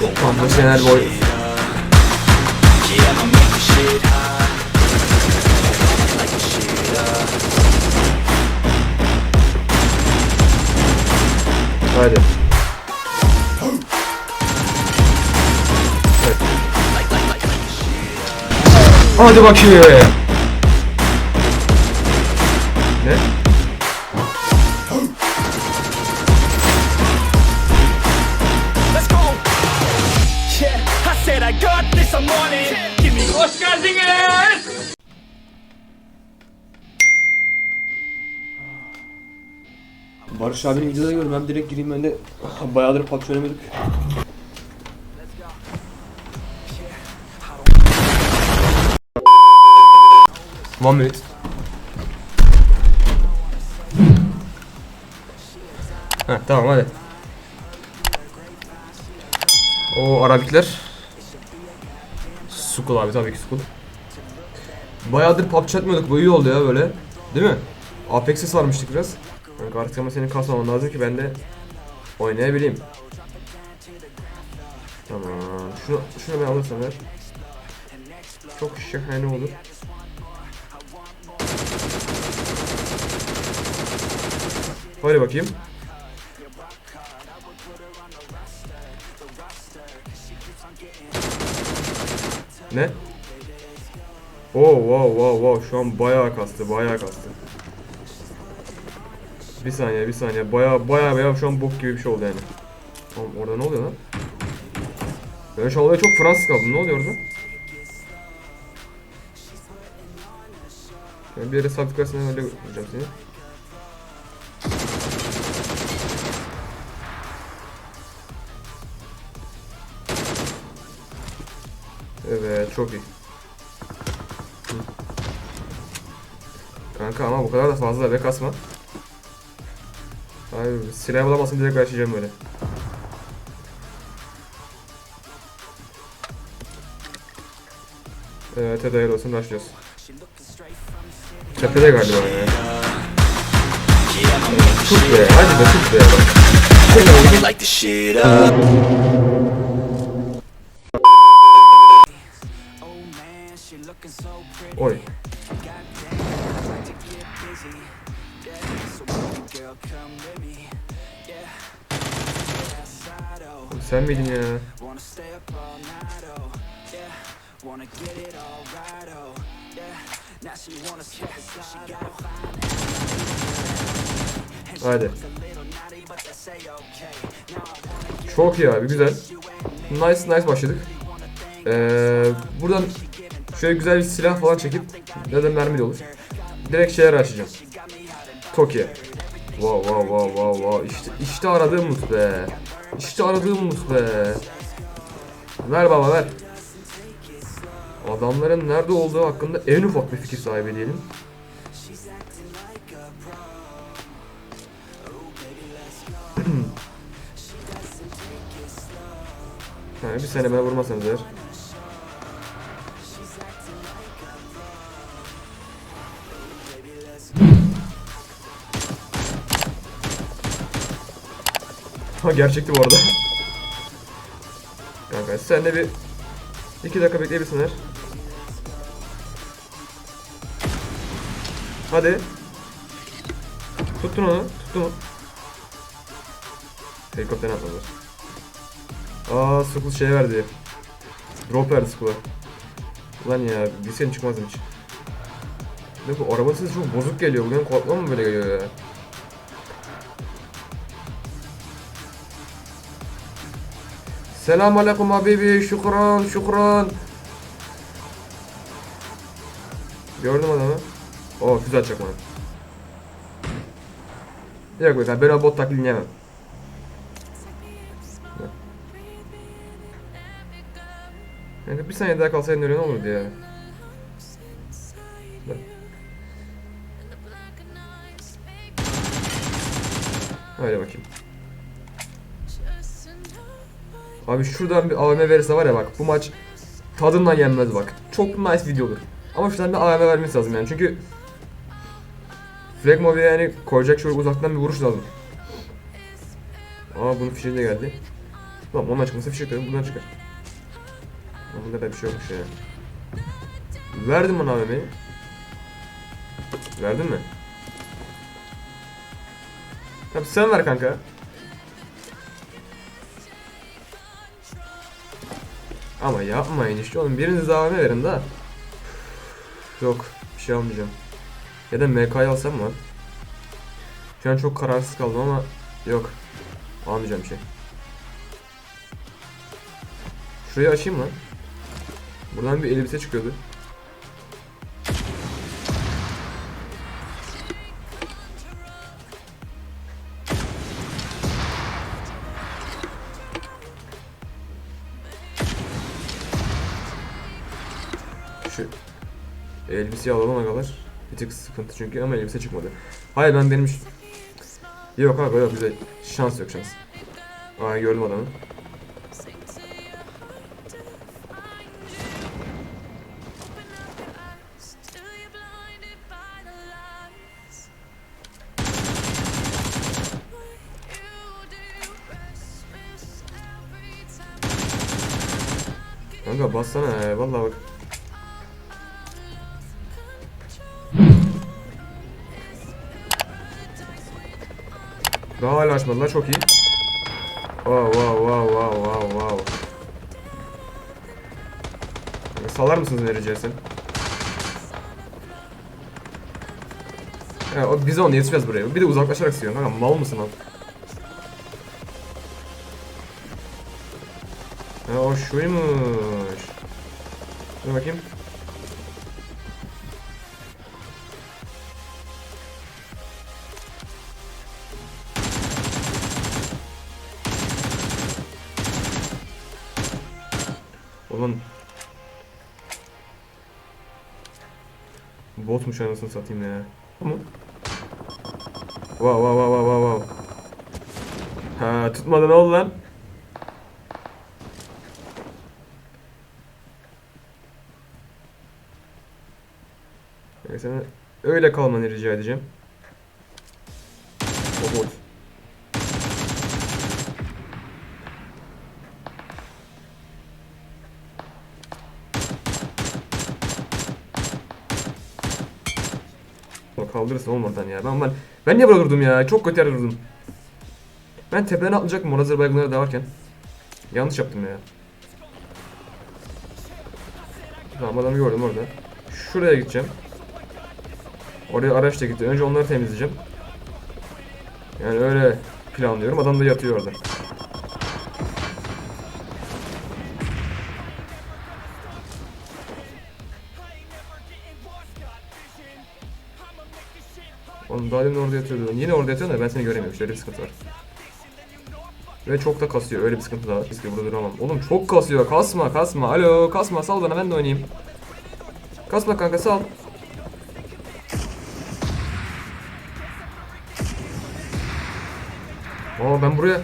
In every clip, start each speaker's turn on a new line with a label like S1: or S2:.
S1: Profesyonel boy. Haydi. Evet. Hadi bakayım. Ne? Barış abinin videoları gördüm. Ben direkt gireyim ben de bayağıdır PUBG oynamıyorduk. One minute. Heh, tamam hadi. O Arabikler. Sukul abi tabii ki Sukul. Bayağıdır PUBG atmıyorduk bu iyi oldu ya böyle. Değil mi? Apex'e sarmıştık biraz. Kanka artık ama senin kasmaman lazım ki ben de oynayabileyim. Tamam. Şunu, şunu ben alırsam ver. Çok şahane olur. Hadi bakayım. Ne? Oh wow wow wow şu an bayağı kastı bayağı kastı. Bir saniye bir saniye bayağı bayağı bayağı şu an bok gibi bir şey oldu yani. Oğlum orada ne oluyor lan? Ben şu olaya çok Fransız kaldım ne oluyor orada? Ben bir yere sabit versene öyle vuracağım seni. Evet çok iyi. Kanka ama bu kadar da fazla be kasma. Hayır silah bulamasın direkt başlayacağım böyle. Evet hadi hayırlı olsun başlıyoruz. Tepede galiba ya. Tut be hadi be tut be. Oy.
S2: Now I wanna get
S1: Çok iyi abi güzel. Nice nice başladık. Ee, buradan şöyle güzel bir silah falan çekip ya da mermi de olur. Direkt şeyler açacağım. Tokyo. Wow wow wow wow wow işte işte aradığım mut be. İşte aradığım mut be. Ver baba ver. Adamların nerede olduğu hakkında en ufak bir fikir sahibi diyelim. Ha, bir sene bana vurmasanız eğer. Ha gerçekti bu arada. Kanka sen de bir iki dakika bekleyebilirsin eğer. Hadi. Tuttun onu, tuttun onu. Helikopter atmadılar. Aa Skull şey verdi. Drop verdi Skull'a. Ulan ya bilseydim çıkmazdım hiç. Ne bu araba sesi çok bozuk geliyor. Bugün korkma mı böyle geliyor ya? Selam aleyküm habibi şükran şükran. Gördüm adamı. Oo füze atacak bana. Yok be ben o bot taklidini yemem. Yani bir saniye daha kalsaydın öyle ne olurdu ya? Hadi bakayım. Abi şuradan bir AVM verirse var ya bak bu maç tadından yenmez bak. Çok nice video olur. Ama şuradan bir AVM vermesi lazım yani çünkü Flag Mobi'ye yani koyacak şöyle uzaktan bir vuruş lazım. Aa bunun fişeği de geldi. Tamam ondan çıkmasa fişek dedim buradan çıkar. Ama bunda da bir şey yokmuş ya. Verdim bana AVM'yi. Verdin mi? Tabii sen ver kanka. Ama yapmayın işte oğlum biriniz AVM verin da. Yok bir şey almayacağım. Ya da MK'yı alsam mı? Şu an çok kararsız kaldım ama yok. Almayacağım şey. Şurayı açayım lan. Buradan bir elbise çıkıyordu. Şu elbiseyi alalım agalar. Bir tık sıkıntı çünkü ama elbise çıkmadı. Hayır ben benim... Yok abi yok bize şans yok şans. Aa gördüm adamı. Kanka bassana ya vallahi bak. Daha hala açmadılar çok iyi. Wow wow wow wow wow wow. Kanka Salar mısınız vereceği? Ya, biz onu yetişmez buraya. Bir de uzaklaşarak sıkıyor. Kanka mal mısın lan? Ha o şuymuş. Dur bakayım. Ulan Botmuş anasını satayım ya. Ama Wow wow wow wow wow. Ha tutmadı ne oldu lan? Sana öyle kalmanı rica edeceğim. O bot. Ama Kaldırırsın oğlum oradan ya. Ben, ben, ben niye burada durdum ya? Çok kötü yerde durdum. Ben tepeden atlayacaktım o hazır baygınları da varken. Yanlış yaptım ya. Tamam adamı gördüm orada. Şuraya gideceğim. Oraya araçla gitti. Önce onları temizleyeceğim. Yani öyle planlıyorum. Adam da yatıyor orada. Oğlum daha demin orada yatıyordu. Yine orada yatıyor da ben seni göremiyorum. Şöyle bir sıkıntı var. Ve çok da kasıyor. Öyle bir sıkıntı da var. Biz burada duramam. Oğlum çok kasıyor. Kasma kasma. Alo kasma. Sal bana ben de oynayayım. Kasma kanka sal. Aa ben buraya...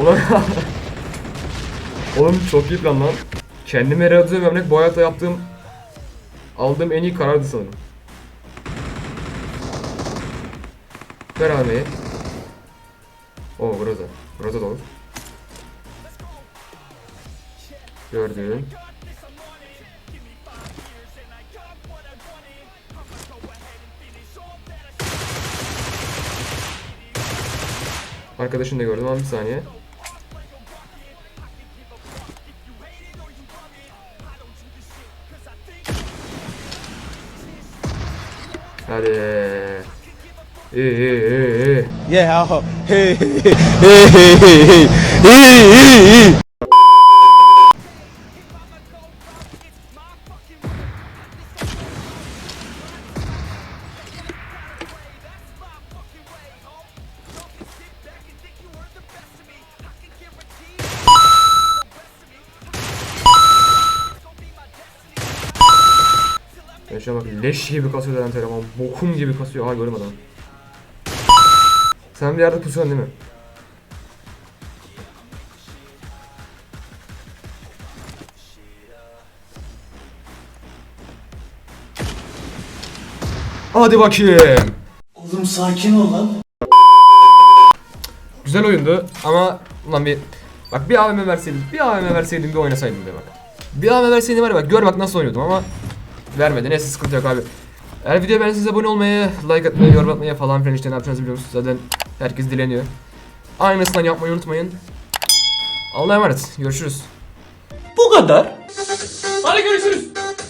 S1: Ulan Oğlum çok iyi plan lan. Kendime yaradığım örnek bu hayatta yaptığım aldığım en iyi karardı sanırım. Ver AVM'yi. Oo Groza. Groza da olur. Gördüm. Arkadaşını da gördüm ama bir saniye. Hadi. İyi iyi iyi iyi.
S3: Yeah.
S1: Ya şuna bak leş gibi kasıyor lan telefon. Bokum gibi kasıyor. Aha gördüm adamı. Sen bir yerde pusuyorsun değil mi? Hadi bakayım.
S4: Oğlum sakin ol lan.
S1: Güzel oyundu ama ulan bir bak bir AVM verseydim, bir AVM verseydim bir oynasaydım be bak. Bir AVM verseydim var ya bak gör bak nasıl oynuyordum ama vermedi. Neyse sıkıntı yok abi. Eğer videoya beğendiyseniz abone olmayı, like atmayı, yorum atmayı falan filan işte ne yapacağınızı biliyorsunuz. Zaten herkes dileniyor. Aynısından yapmayı unutmayın. Allah'a emanet. Görüşürüz.
S4: Bu kadar.
S1: Hadi görüşürüz.